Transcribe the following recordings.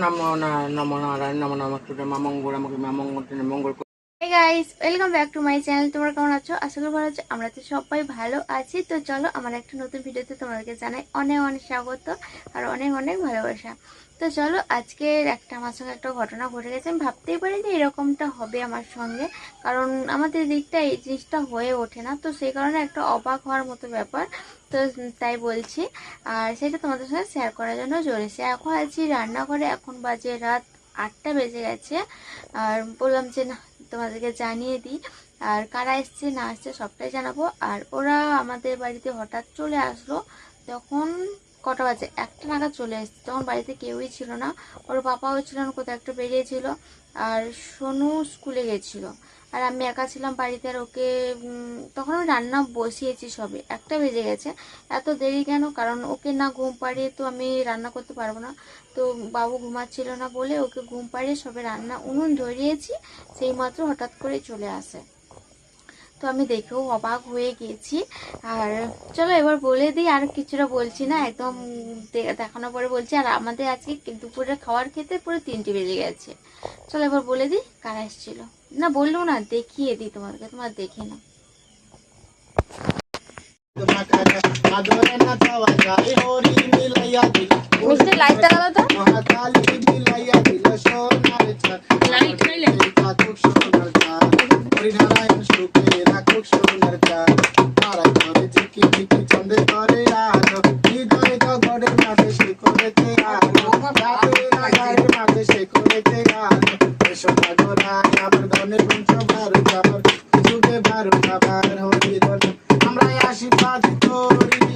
নমো না নমো নারায়ণ নমো নম মঙ্গল আমাকে মঙ্গল তিনি মঙ্গল করে। Hey guys welcome back to my channel তোমরা কেমন আছো? আশা করি ভালো আছো। আমরা তো সবাই ভালো আছি। তো চলো, আমার একটা নতুন ভিডিওতে তোমাদেরকে জানাই অনেক অনেক স্বাগত আর অনেক অনেক ভালোবাসা। তো চলো, আজকের একটা আমার সঙ্গে একটা ঘটনা ঘটে গেছে। আমি ভাবতেই পারি যে এরকমটা হবে আমার সঙ্গে। কারণ আমাদের দিকটা এই জিনিসটা হয়ে ওঠে না। তো সেই কারণে একটা অবাক হওয়ার মতো ব্যাপার। তো তাই বলছি। আর সেটা তোমাদের সঙ্গে শেয়ার করার জন্য চলেছে। এখন আছি রান্নাঘরে। এখন বাজে রাত আটটা বেজে গেছে। আর বললাম যে না তোমাদেরকে জানিয়ে দিই, আর কারা এসছে, না আসছে সবটাই জানাব। আর ওরা আমাদের বাড়িতে হঠাৎ চলে আসলো, তখন কটা বাজে? একটা নাগাদ চলে এসছে তখন বাড়িতে কেউই ছিল না। ওর বাবাও ছিল না, কোথাও একটা বেরিয়েছিল আর সোনু স্কুলে গেছিল। আর আমি একা ছিলাম বাড়িতে, আর ওকে তখন আমি রান্না বসিয়েছি সবে। একটা বেজে গেছে। এত দেরি কেন? কারণ ওকে না ঘুম পাড়িয়ে তো আমি রান্না করতে পারব না। তো বাবু ঘুমাচ্ছিল না বলে ওকে ঘুম পাড়িয়ে সবে রান্না উনুন ধরিয়েছি। সেই মাত্র হঠাৎ করে চলে আসে। তো আমি দেখেও অবাক হয়ে গেছি। আর চলো এবার বলে দিই আর কিছুটা বলছি না একদম দেখানোর পরে বলছি আর আমাদের আজকে দুপুরে খাওয়ার খেতে পুরো তিনটে বেজে গেছে। চলো এবার বলে দিই কারা এসেছিল? না বলল না দেখিয়ে দিই তোমাদেরকে তোমার দেখে না মিস্টার লাইটটা দাও তো? ধনের পঞ্চ ভারত আবার যুগে হরি বল আমরা আশীর্বাদ করি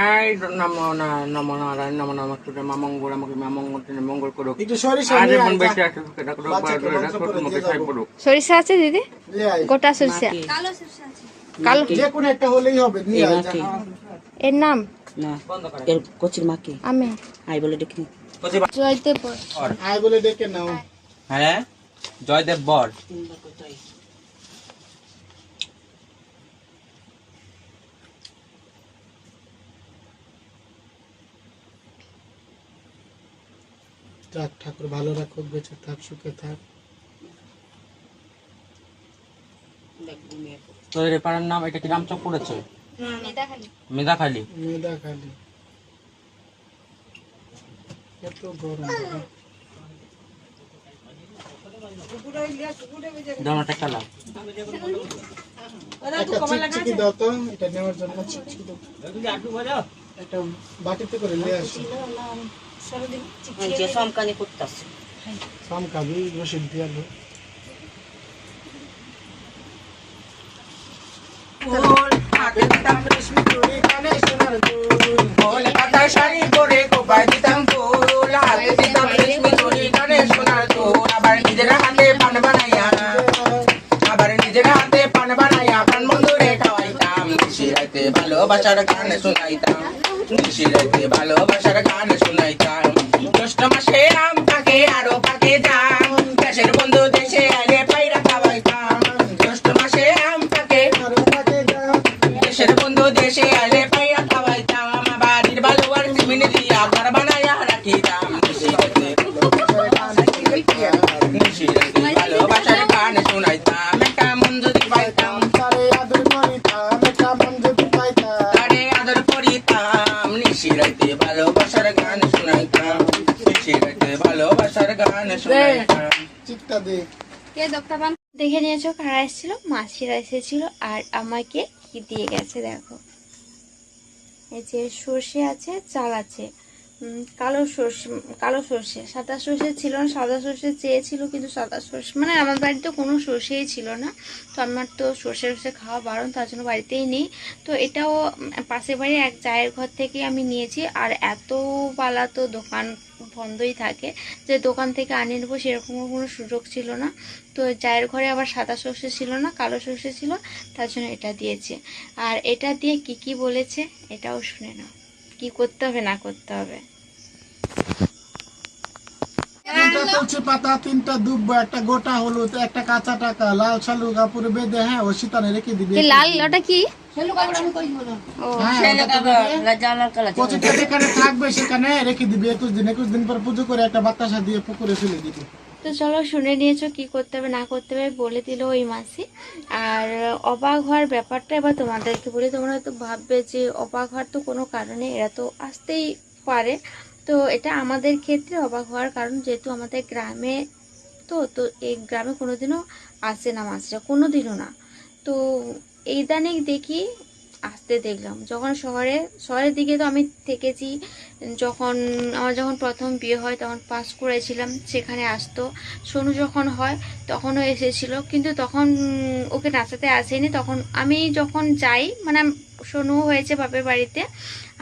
আই নমো না নারায়ণ নমো নম সূর্য মা মঙ্গল আমাকে মা মঙ্গল তিনি মঙ্গল করুক। একটু সরিষা আর নিয়ে বেঁচে আছে খাই। সরিষা আছে দিদি। গোটা সরিষা। কালো যে কোনো একটা হলেই হবে নিয়ে এর নাম? না এর কচির মাকে আমি। আই বলে ডেকে নে। আয় বলে ডেকে নাও। হ্যাঁ? জয়দেব বর। যাক ঠাকুর ভালো রাখুক বেঁচে থাক সুখে থাক। তোদের এই পাড়ার নাম এটা কি নাম চোখ পড়েছে মেদাখালি মেদা খালি এত গরম। জামাটা খেলা একটা চিকচিকি দাও তো? এটা নেওয়ার জন্য চিকচিকি দাও? একটা বাটিতে করে নিয়ে আসি। ওই যে সমকানি করতেছে। সাম খাবি রসিদ দিয়ে আলো কলকাতা শাড়ি পরে কোপায় bachata grande, es una. দেখে নিয়েছো কারা এসেছিল? মাসিরা এসেছিল আর আমাকে কি দিয়ে গেছে দেখো। এই যে সর্ষে আছে চাল আছে। কালো সর্ষে কালো সর্ষে। সাদা সর্ষে ছিল না সাদা সর্ষে চেয়েছিল কিন্তু সাদা সর্ষে মানে আমার বাড়িতে কোনো সর্ষেই ছিল না। তো আমার তো সর্ষে সর্ষে খাওয়া বারণ তার জন্য বাড়িতেই নেই। তো এটাও উম, পাশের বাড়ির এক চায়ের ঘর থেকে আমি নিয়েছি। আর এত পালা তো দোকান বন্ধই থাকে। যে দোকান থেকে আনিয়ে নেব সেরকমও কোনো সুযোগ ছিল না। তো জায়ের ঘরে আবার সাদা সর্ষে ছিল না কালো সর্ষে ছিল তার জন্য এটা দিয়েছে। আর এটা দিয়ে কি কি বলেছে এটাও শুনে নাও। কি করতে হবে না করতে হবে? তিনটা পাতা তিনটা দুব্ব একটা গোটা হলুদ একটা কাঁচা টাকা লাল শালু কাপড় বেঁধে হ্যাঁ ও শীতানে রেখে দিবি। কি লাল ওটা কি? ও হ্যাঁ ওটা তো দেবে। জানার কালা কচিটা যেখানে থাকবে সেখানে রেখে দিবি। একুশ দিন একুশ দিন পর পুজো করে একটা বাতাসা দিয়ে পুকুরে ফেলে দিবি। তো চলো শুনে নিয়েছো কি করতে হবে না করতে হবে বলে দিল ওই মাসি। আর অবাক হওয়ার ব্যাপারটা এবার তোমাদেরকে বলি তোমরা হয়তো ভাববে যে অবাক হওয়ার তো কোনো কারণে এরা তো আসতেই পারে। তো এটা আমাদের ক্ষেত্রে অবাক হওয়ার কারণ যেহেতু আমাদের গ্রামে তো তো এই গ্রামে কোনোদিনও আসে না মাছরা কোনোদিনও না। তো এই দানিক দেখি আসতে দেখলাম। যখন শহরে, শহরের দিকে তো আমি থেকেছি, যখন আমার যখন প্রথম বিয়ে হয় তখন পাস করেছিলাম, সেখানে আসতো। সোনু যখন হয় তখনও এসেছিল, কিন্তু তখন ওকে নাচাতে আসেনি। তখন আমি যখন যাই মানে সোনু হয়েছে বাপের বাড়িতে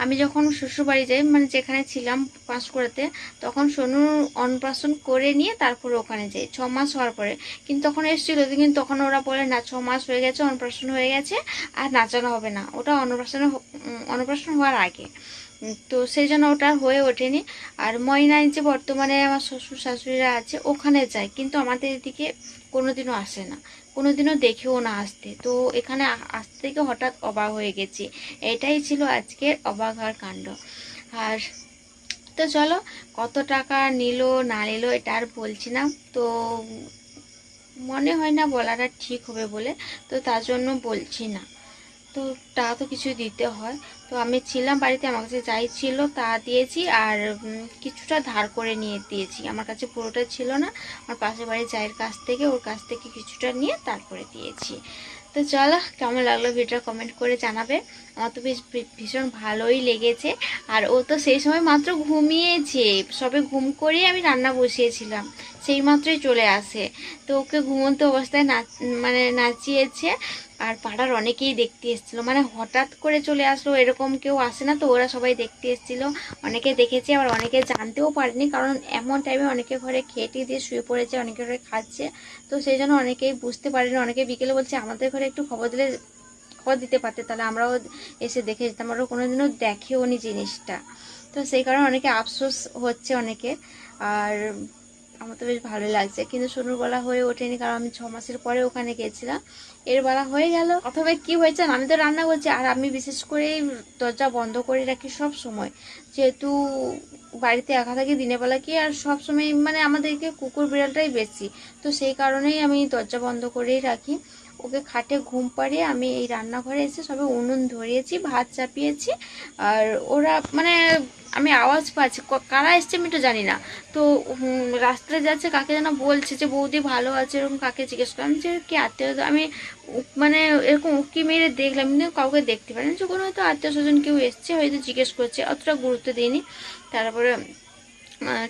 আমি যখন শ্বশুরবাড়ি যাই মানে যেখানে ছিলাম পাস করাতে তখন সোনুর অন্নপ্রাশন করে নিয়ে তারপরে ওখানে যাই, ছ মাস হওয়ার পরে। কিন্তু তখন এসেছিল, কিন্তু তখন ওরা বলে, না, ছ মাস হয়ে গেছে, অন্নপ্রাশন হয়ে গেছে, আর নাচানো হবে না। ওটা অন্নপ্রাশন অন্নপ্রাশন হওয়ার আগে। তো সেই জন্য ওটা হয়ে ওঠেনি। আর ময়নায় যে বর্তমানে আমার শ্বশুর শাশুড়িরা আছে, ওখানে যায়, কিন্তু আমাদের এদিকে কোনোদিনও আসে না। কোনোদিনও দেখেও না আসতে। তো এখানে আসতে থেকে হঠাৎ অবাক হয়ে গেছি। এটাই ছিল আজকের অবাক হওয়ার কাণ্ড। আর তো চলো, কত টাকা নিল, না নিল, এটা আর বলছি না। তো মনে হয় না বলাটা ঠিক হবে বলে, তো তার জন্য বলছি না। তো টাকা তো কিছু দিতে হয়। তো আমি ছিলাম বাড়িতে, আমার কাছে যাই ছিল তা দিয়েছি আর কিছুটা ধার করে নিয়ে দিয়েছি। আমার কাছে পুরোটা ছিল না, আমার পাশের বাড়ির জায়ের কাছ থেকে, ওর কাছ থেকে কিছুটা নিয়ে তারপরে দিয়েছি। তো চলো, কেমন লাগল ভিডিওটা কমেন্ট করে জানাবে। আমার তো বেশ ভীষণ ভালোই লেগেছে। আর ও তো সেই সময় মাত্র ঘুমিয়েছে। সবে ঘুম করেই আমি রান্না বসিয়েছিলাম। সেই মাত্রই চলে আসে। তো ওকে ঘুমন্ত অবস্থায় নাচ মানে নাচিয়েছে আর পাড়ার অনেকেই দেখতে এসেছিল। মানে হঠাৎ করে চলে আসলো, এরকম কেউ আসে না তো, ওরা সবাই দেখতে এসেছিল। অনেকে দেখেছে, আবার অনেকে জানতেও পারেনি কারণ এমন টাইমে অনেকে ঘরে খেটে দিয়ে শুয়ে পড়েছে, অনেকে ঘরে খাচ্ছে। তো সেই জন্য অনেকেই বুঝতে পারেনি। অনেকে বিকেলে বলছে, আমাদের ঘরে একটু খবর দিলে, খবর দিতে পারতে, তাহলে আমরাও এসে দেখে যেতাম। আমরা কোনোদিনও দেখেও নি জিনিসটা। তো সেই কারণে অনেকে আফসোস হচ্ছে অনেকে আর আমার তো বেশ ভালোই লাগছে। কিন্তু সোনুর বলা হয়ে ওঠেনি কারণ আমি ছ মাসের পরে ওখানে গেছিলাম এর বেলা হয়ে গেল। অথবা কি হয়েছে আমি তো রান্না করছি। আর আমি বিশেষ করে দরজা বন্ধ করে রাখি সব সময়। যেহেতু বাড়িতে একা থাকি দিনের বেলা কি আর সব সময় মানে আমাদেরকে কুকুর বিড়ালটাই বেশি। তো সেই কারণেই আমি দরজা বন্ধ করেই রাখি। ওকে খাটে ঘুম পাড়িয়ে আমি এই রান্নাঘরে এসে সবে উনুন ধরিয়েছি, ভাত চাপিয়েছি আর ওরা মানে আমি আওয়াজ পাচ্ছি। কারা এসছে আমি তো জানি না। তো রাস্তায় যাচ্ছে, কাকে যেন বলছে যে, বৌদি ভালো আছে? এরকম কাকে জিজ্ঞেস করলাম যে কি আত্মীয় আমি মানে এরকম উকি মেরে দেখলাম, কিন্তু কাউকে দেখতে পারেন যে কোনো হয়তো আত্মীয় স্বজন কেউ এসছে, হয়তো জিজ্ঞেস করছে, অতটা গুরুত্ব দিইনি। তারপরে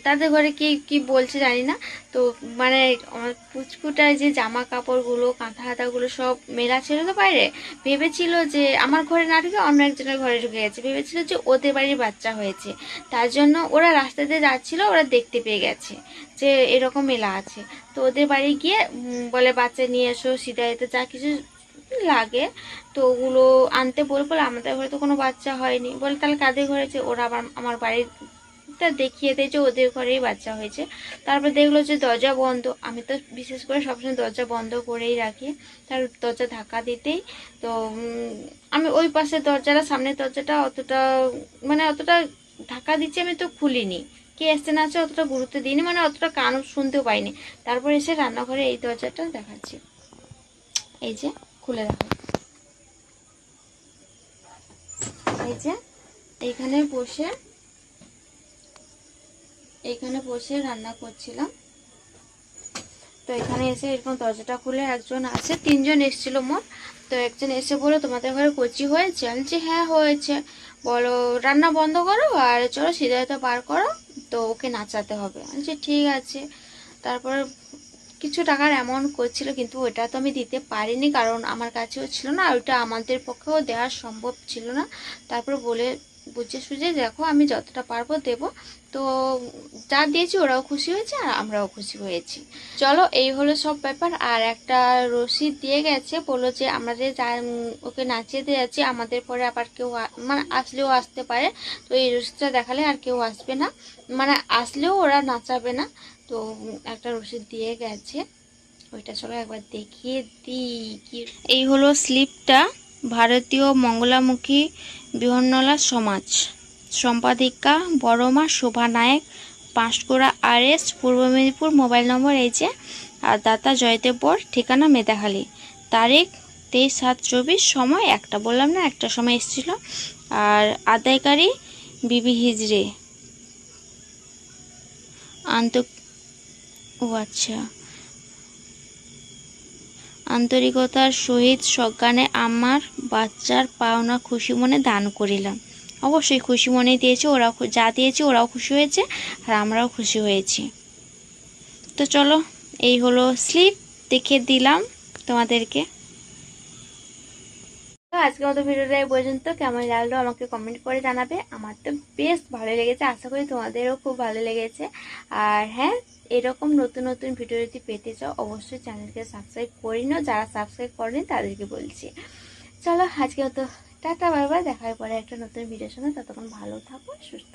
তাদের ঘরে কি কি বলছে জানি না। তো মানে আমার পুচকুটার যে জামা কাপড়গুলো কাঁথা হাতাগুলো সব মেলা ছিল তো বাইরে, ভেবেছিল যে আমার ঘরে না ঢুকে অন্য একজনের ঘরে ঢুকে গেছে। ভেবেছিল যে ওদের বাড়ির বাচ্চা হয়েছে। তার জন্য ওরা রাস্তা দিয়ে যাচ্ছিল, ওরা দেখতে পেয়ে গেছে যে এরকম মেলা আছে। তো ওদের বাড়ি গিয়ে বলে, বাচ্চা নিয়ে এসো সিদাইতে যা কিছু লাগে, তো ওগুলো আনতে বলে বলে, আমাদের ঘরে তো কোনো বাচ্চা হয়নি। বলে, তাহলে কাদের ঘরে ওরা আবার আমার বাড়ির তা দেখিয়ে দেয় যে ওদের ঘরেই বাচ্চা হয়েছে। তারপর দেখল যে দরজা বন্ধ। আমি তো বিশেষ করে সবসময় দরজা বন্ধ করেই রাখি। তার দরজা ধাক্কা দিতেই তো আমি ওই পাশের দরজাটা, সামনের দরজাটা অতটা মানে অতটা ধাক্কা দিচ্ছি আমি তো খুলিনি। কে এসছে না আছে অতটা গুরুত্ব দিইনি মানে অতটা কান শুনতেও পাইনি। তারপর এসে রান্নাঘরে এই দরজাটা দেখাচ্ছি। এই যে, খুলে দেখো। এই যে, এইখানে বসে এইখানে বসে রান্না করছিলাম। তো এখানে এসে এরকম দরজাটা খুলে একজন আছে, তিনজন এসেছিল মোট। তো একজন এসে বলো তোমাদের ঘরে কচি হয়েছে? আমি বলছি হ্যাঁ হয়েছে। বলো, রান্না বন্ধ করো আর চলো সিদ্ধার্থ বার করো, তো ওকে নাচাতে হবে। আমি বলছি, ঠিক আছে। তারপর কিছু টাকার অ্যামাউন্ট করছিল, কিন্তু ওটা তো আমি দিতে পারিনি, কারণ আমার কাছেও ছিল না ওটা আমাদের পক্ষেও দেওয়া সম্ভব ছিল না। তারপর বলে বুঝে সুঝে দেখো আমি যতটা পারব দেব। তো যা দিয়েছি ওরাও খুশি হয়েছে আর আমরাও খুশি হয়েছি। চলো, এই হলো সব ব্যাপার। আর একটা রসিদ দিয়ে গেছে, বলল যে আমরা যে ওকে নাচিয়ে দিয়ে যাচ্ছি আমাদের পরে আবার কেউ মানে আসলেও আসতে পারে। তো এই রসিদটা দেখালে আর কেউ আসবে না। মানে আসলেও ওরা নাচাবে না। তো একটা রসিদ দিয়ে গেছে। ওইটা চলো একবার দেখিয়ে দিই। কি এই হলো স্লিপটা। ভারতীয় মঙ্গলামুখী বিহন্নলা সমাজ। সম্পাদিকা বড়মা শোভা নায়ক, পাঁশকুড়া আর এস পূর্ব মেদিনীপুর মোবাইল নম্বর এই যে, আর দাতা জয়দেব বর ঠিকানা মেদাখালী তারিখ তেইশ সাত চব্বিশ, সময় একটা, বললাম না, একটা সময় এসেছিল। আর আদায়কারী বিবি হিজড়ে। আন্ত ও আচ্ছা। আন্তরিকতার সহিত সজ্ঞানে আমার বাচ্চার পাওনা খুশি মনে দান করিলাম। অবশ্যই খুশি মনে দিয়েছে, ওরাও যা দিয়েছে ওরাও খুশি হয়েছে, আর আমরাও খুশি হয়েছি। তো চলো, এই হলো স্লিপ, দেখে দিলাম তোমাদেরকে। আজকের মতো ভিডিওটা এই পর্যন্ত। কেমন লাগল আমাকে কমেন্ট করে জানাবে। আমার তো বেশ ভালো লেগেছে। আশা করি তোমাদেরও খুব ভালো লেগেছে। আর হ্যাঁ এরকম নতুন নতুন ভিডিও যদি পেতে চাও, অবশ্যই চ্যানেলকে সাবস্ক্রাইব করে নিও। যারা সাবস্ক্রাইব করেনি, তাদেরকে বলছি। চলো আজকে মতো, টাটা বারবার দেখার পরে একটা নতুন ভিডিওর সঙ্গে। ততক্ষণ ভালো থাকো, সুস্থ